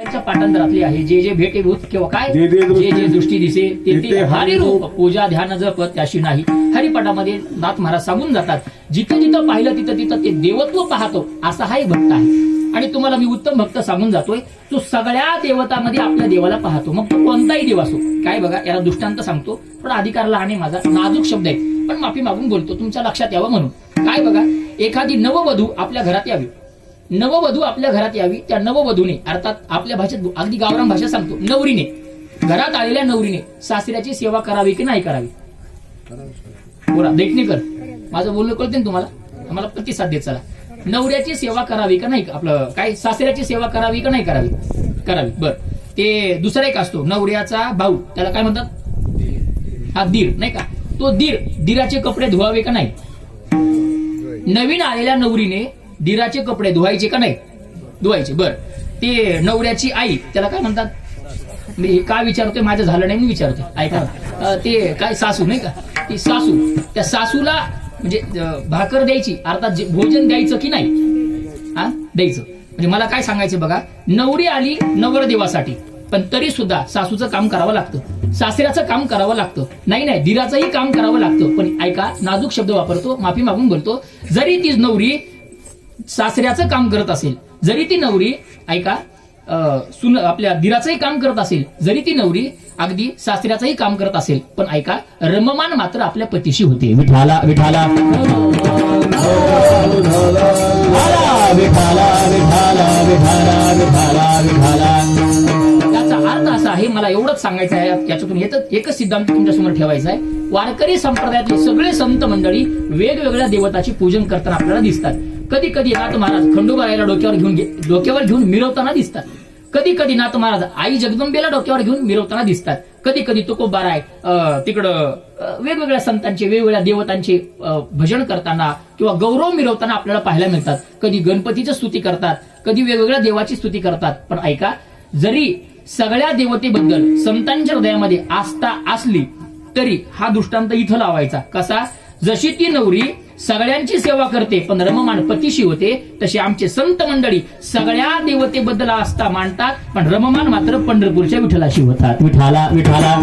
पाठांतरातली आहे. जे जे भेटेभूत किंवा काय जे जे दृष्टी- दिसे ते ते ते ते हरी रूप हरिरूप. पूजा ध्यान जप त्याशी नाही. हरिपाठामध्ये नाथ महाराज सांगून जातात जिथं जिथं पाहिलं तिथं तिथं ते देवत्व पाहतो असा हा एक भक्त आहे. आणि तुम्हाला मी उत्तम भक्त सांगून जातोय तो सगळ्या देवतामध्ये आपल्या देवाला पाहतो. मग तो कोणताही देव असो काय बघा याला दृष्टांत सांगतो. थोडा अधिकार लहान आहे माझा नाजूक शब्द आहे. पण माफी मागून बोलतो तुमच्या लक्षात यावं म्हणून. काय बघा एखादी नववधू आपल्या घरात यावी. नववधू आपल्या घरात यावी त्या नववधूने अर्थात आपल्या भाषेत अगदी गावरान भाषा सांगतो नवरीने घरात आलेल्या नवरीने सासऱ्याची सेवा करावी की नाही करावी? बोला देखणेकर माझं बोलणं कळते ना तुम्हाला? मला प्रतिसाद देत चला. नवऱ्याची सेवा करावी का नाही? आपलं काय सासऱ्याची सेवा करावी का नाही करावी? करावी बर. ते दुसरा एक असतो नवऱ्याचा भाऊ त्याला काय म्हणतात? हा दीर नाही का? तो दीर दीराचे कपडे धुवावे का नाही? नवीन आलेल्या नवरीने डिराचे कपडे धुवायचे का नाही? धुवायचे. बर. ते नवऱ्याची आई त्याला काय म्हणतात? मी का विचारतोय? माझं झालं नाही मी विचारतोय. ऐका. ते काय सासू नाही का? ती सासू. त्या सासूला म्हणजे भाकर द्यायची. अर्थात भोजन द्यायचं की नाही? हा? द्यायचं. म्हणजे मला काय सांगायचं बघा? नवरी आली नवरदेवासाठी. पण तरी सुद्धा सासूचं काम करावं लागतं. सासऱ्याचं काम करावं लागतं. नाही नाही. दिराचंही काम करावं लागतं. पण ऐका नाजूक शब्द वापरतो माफी मागून बोलतो. जरी ती नवरी सासऱ्याचं काम करत असेल जरी ती नवरी ऐका सुन आपल्या दिराचंही काम करत असेल जरी ती नवरी अगदी सासऱ्याचंही काम करत असेल पण ऐका रममान मात्र आपल्या पतीशी होते. विठाला विठाला त्याचा अर्थ असा आहे मला एवढंच सांगायचं आहे याच्यातून एकच सिद्धांत तुमच्यासमोर ठेवायचा आहे. वारकरी संप्रदायातील सगळे संत मंडळी वेगवेगळ्या देवताची पूजन करताना आपल्याला दिसतात. कधी कधी नाथ महाराज खंडोबाईला डोक्यावर घेऊन डोक्यावर घेऊन मिरवताना दिसतात. कधी कधी नाथ महाराज आई जगदंबेला डोक्यावर घेऊन मिरवताना दिसतात. कधी कधी तुकोबाराय अं, तिकडं वेगवेगळ्या संतांचे वेगवेगळ्या देवतांचे अं, भजन करताना किंवा गौरव मिरवताना आपल्याला पाहायला मिळतात. कधी गणपतीची स्तुती करतात कधी वेगवेगळ्या देवाची स्तुती करतात. पण ऐका जरी सगळ्या देवतेबद्दल संतांच्या हृदयामध्ये आस्था असली तरी हा दृष्टांत इथं लावायचा. कसा? जशी ती नवरी सगळ्यांची सेवा करते. पण रममान पतीशी होते तसे आमचे संत मंडळी सगळ्या देवतेबद्दल आस्था मांडतात पण रममान मात्र पंढरपूरच्या विठ्ठलाशी होतात. विठाला विठाला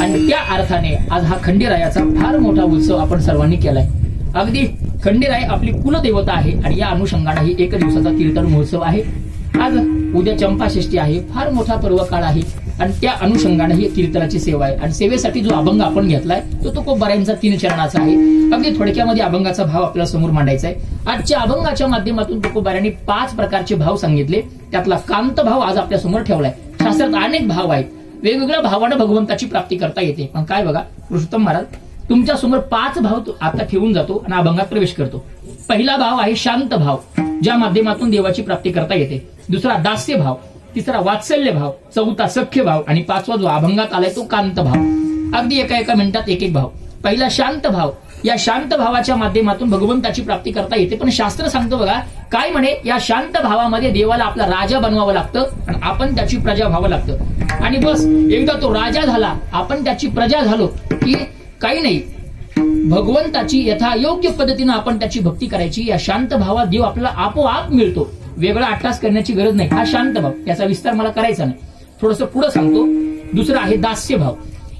आणि त्या अर्थाने आज हा खंडेरायाचा फार मोठा उत्सव आपण सर्वांनी केलाय. अगदी खंडेराय आपली कुलदेवता आहे आणि या अनुषंगाने ही एक दिवसाचा कीर्तन महोत्सव आहे. आज उद्या चंपाषष्टी आहे फार मोठा पर्व काळ आहे. आणि त्या अनुषंगाने ही कीर्तनाची सेवा आहे. आणि सेवेसाठी जो अभंग आपण घेतलाय तो तो खूप बऱ्यांचा तीन चरणाचा आहे. अगदी थोडक्यामध्ये अभंगाचा भाव आपल्याला समोर मांडायचा आहे. आजच्या अभंगाच्या माध्यमातून तुकोबाऱ्यांनी पाच प्रकारचे भाव सांगितले. त्यातला कांत भाव आज आपल्यासमोर ठेवलाय. शास्त्रात अनेक भाव आहेत. वेगवेगळ्या भावानं भगवंताची प्राप्ती करता येते. पण काय बघा पुरुषोत्तम महाराज तुमच्यासमोर पाच भाव आता ठेवून जातो आणि अभंगात प्रवेश करतो. पहिला भाव आहे शांत भाव ज्या माध्यमातून देवाची प्राप्ती करता येते. दुसरा दास्य भाव तिसरा वात्सल्य भाव चौथा सख्य भाव आणि पाचवा जो अभंगात आलाय तो कांत भाव. अगदी एका एका मिनिटात एक एक भाव. पहिला शांत भाव. या शांत भावाच्या माध्यमातून भगवंताची प्राप्ती करता येते. पण शास्त्र सांगतो बघा काय म्हणे? या शांत भावामध्ये देवाला आपला राजा बनवावं लागतं आणि आपण त्याची प्रजा व्हावं लागतं. आणि बस एकदा तो राजा झाला आपण त्याची प्रजा झालो की काही नाही. भगवंताची यथा योग्य पद्धतीनं आपण त्याची भक्ती करायची. या शांत भावात देव आपल्याला आपोआप मिळतो. वेगळा अट्टास करण्याची गरज नाही. हा शांत भाव. याचा विस्तार मला करायचा नाही. थोडस पुढे सांगतो. दुसरं आहे दास्य भाव.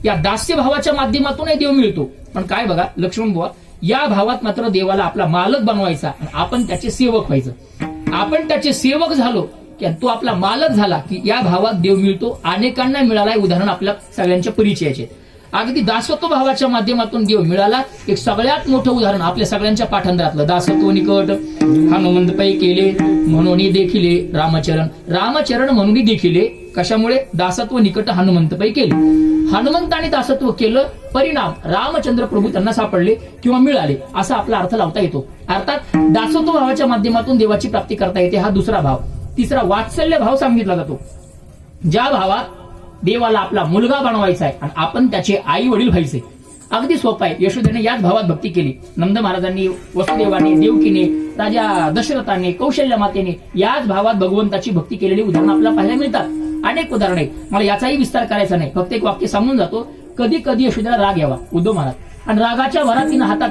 या दास्य भावाच्या माध्यमातूनही देव मिळतो. पण काय बघा लक्ष्मण बुवा या भावात मात्र देवाला आपला मालक बनवायचा आणि आपण त्याचे सेवक व्हायचं. आपण त्याचे सेवक झालो की तो आपला मालक झाला की या भावात देव मिळतो. अनेकांना मिळालाय उदाहरण आपल्या सगळ्यांच्या परिचयाचे. अगदी दासत्व भावाच्या माध्यमातून देव मिळाला. एक सगळ्यात मोठं उदाहरण आपल्या सगळ्यांच्या पाठांतरातलं. दासत्व निकट हनुमंत पै केले म्हणून देखिले रामचरण. रामचरण म्हणून देखिले कशामुळे? दासत्व निकट हनुमंत पै केले हनुमंताने दासत्व केलं परिणाम रामचंद्र प्रभू त्यांना सापडले किंवा मिळाले असा आपला अर्थ लावता येतो. अर्थात दासत्व भावाच्या माध्यमातून देवाची प्राप्ती करता येते हा दुसरा भाव. तिसरा वात्सल्य भाव सांगितला जातो. ज्या भावात देवाला आपला मुलगा बनवायचा आहे आणि आपण त्याचे आई वडील व्हायचे. अगदी सोपं आहे. यशोदेने याच भावात भक्ती केली. नंद महाराजांनी वसुदेवाने देवकीने राजा दशरथाने कौशल्य मातेने याच भावात भगवंताची भक्ती केलेली उदाहरणं आपल्याला पाहायला मिळतात. अनेक उदाहरणे. मला याचाही विस्तार करायचा नाही. फक्त एक वाक्य सांगून जातो. कधी कधी यशोदेला राग यावा. उद्धव महाराज. आणि रागाच्या भरात तिनं हातात